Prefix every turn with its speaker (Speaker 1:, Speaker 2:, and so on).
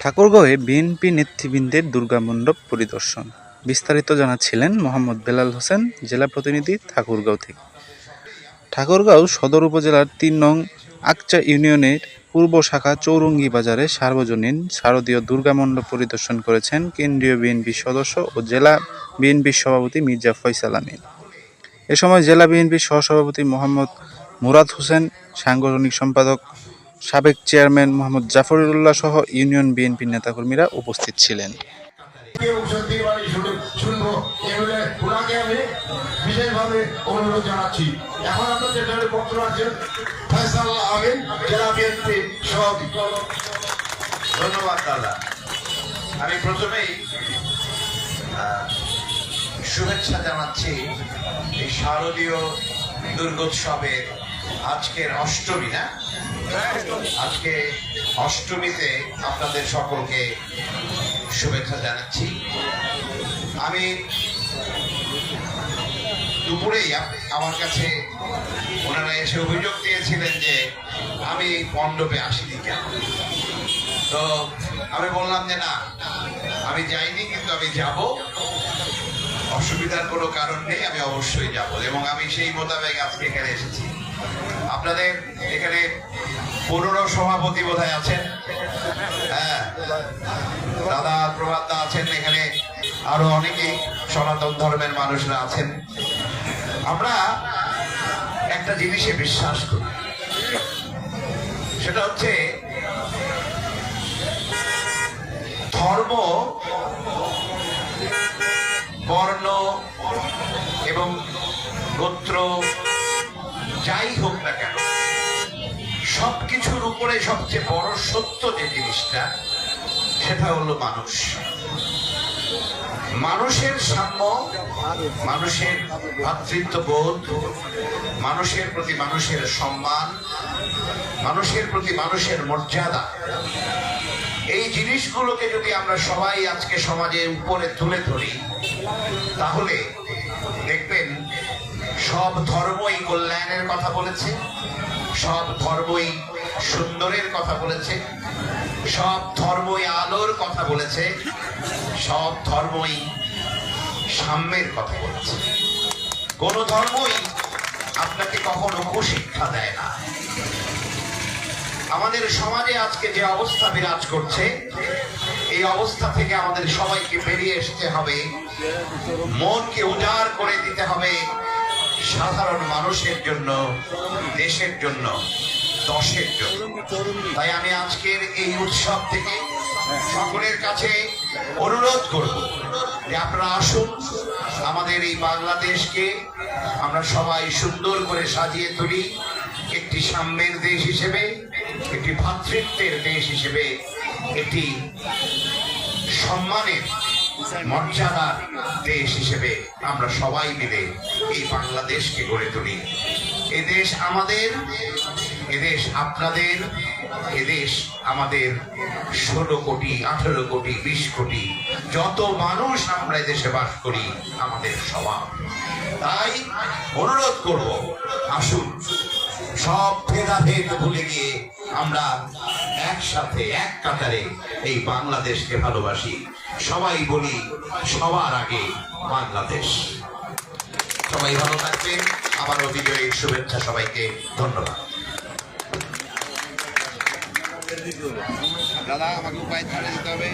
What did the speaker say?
Speaker 1: ঠাকুরগাঁওয়ে BNP নেতৃবৃন্দের দুর্গামণ্ডপ পরিদর্শন। বিস্তারিত জানাচ্ছিলেন মোহাম্মদ বেলাল হোসেন, জেলা প্রতিনিধি ঠাকুরগাঁও থেকে। ঠাকুরগাঁও সদর উপজেলার তিন নং আকচা ইউনিয়নের পূর্ব শাখা চৌরঙ্গি বাজারে সার্বজনীন শারদীয় দুর্গামণ্ডপ পরিদর্শন করেছেন কেন্দ্রীয় বিএনপি সদস্য ও জেলা বিএনপির সভাপতি মির্জা ফয়সাল আমিন। এ সময় জেলা বিএনপির সহসভাপতি মোহাম্মদ মুরাদ হোসেন, সাংগঠনিক সম্পাদক সাবেক চেয়ারম্যান মোহাম্মদ জাফরুল্লাহ সহ ইউনিয়ন বিএনপির নেতাকর্মীরা উপস্থিত ছিলেন।
Speaker 2: বিএনপি
Speaker 3: আমি প্রথমেই শুভেচ্ছা জানাচ্ছি এই শারদীয় দুর্গোৎসবের আজকের অষ্টমী, না? আজকে অষ্টমীতে আপনাদের সকলকে শুভেচ্ছা জানাচ্ছি। আমি দুপুরেই আমার কাছে ওনারা এসে অভিযোগ দিয়েছিলেন যে আমি মণ্ডপে আসিনি কেন? তো আমি বললাম যে না, আমি যাইনি কিন্তু আমি যাব। অসুবিধার কোনো কারণ নেই, আমি অবশ্যই যাব। এবং আমি সেই মোতাবেক আজকে এখানে এসেছি। আপনাদের এখানে পুরনো সভাপতি বোধহয় আছেন। হ্যাঁ। দাদা প্রভাতদা আছেন, এখানে আরও অনেকেই সনাতন ধর্মের মানুষরা আছেন। আমরা একটা জিনিসে বিশ্বাস করি। সেটা হচ্ছে ধর্ম বর্ণ এবং গোত্র যাই হোক না কেন, সবকিছুর উপরে সবচেয়ে বড় সত্য যে জিনিসটা, সেটা হলো মানুষ। মানুষের সাম্য, মানুষের ভ্রাতৃত্ববোধ মানুষের প্রতি মানুষের সম্মান, মানুষের প্রতি মানুষের মর্যাদা। এই জিনিসগুলোকে যদি আমরা সবাই আজকে সমাজে উপরে তুলে ধরি, তাহলে দেখবেন সব ধর্মই কল্যাণের কথা বলেছে, সব ধর্মই সুন্দরের কথা বলেছে, সব ধর্মই আলোর কথা বলেছে, সব ধর্মই সাম্যের কথা বলেছে। কোন ধর্মই আপনাকে কখনো কুশিক্ষা দেয় না। আমাদের সমাজে আজকে যে অবস্থা বিরাজ করছে, এই অবস্থা থেকে আমাদের সবাইকে বেরিয়ে আসতে হবে, মনকে উজাড় করে দিতে হবে সাধারণ মানুষের জন্য, দেশের জন্য, দশের জন্য। তাই আমি আজকের এই উৎসব থেকে সকলের কাছে অনুরোধ করব যে আপনারা আসুন, আমাদের এই বাংলাদেশকে আমরা সবাই সুন্দর করে সাজিয়ে তুলি। একটি সাম্যের দেশ হিসেবে, একটি ভ্রাতৃত্বের দেশ হিসেবে, একটি সম্মানের মর্যাদার দেশ হিসেবে আমরা সবাই মিলে এই বাংলাদেশকে গড়ে তুলি। এদেশ আমাদের এদেশ আপনাদের এদেশ আমাদের ষোলো কোটি, আঠেরো কোটি, বিশ কোটি, যত মানুষ আমরা এদেশে বাস করি, আমাদের সবার তাই অনুরোধ করব, আসুন, সব ভেদাভেদ ভুলে গিয়ে আমরা একসাথে, এক কাতারে এই বাংলাদেশকে ভালোবাসি। সবাই বলি, সবার আগে বাংলাদেশ। সবাই ভালো থাকবেন আবারও বিজয়ের শুভেচ্ছা সবাইকে, ধন্যবাদ।
Speaker 4: দাদা, আমাকে উপায় ছাড়ে দিতে হবে।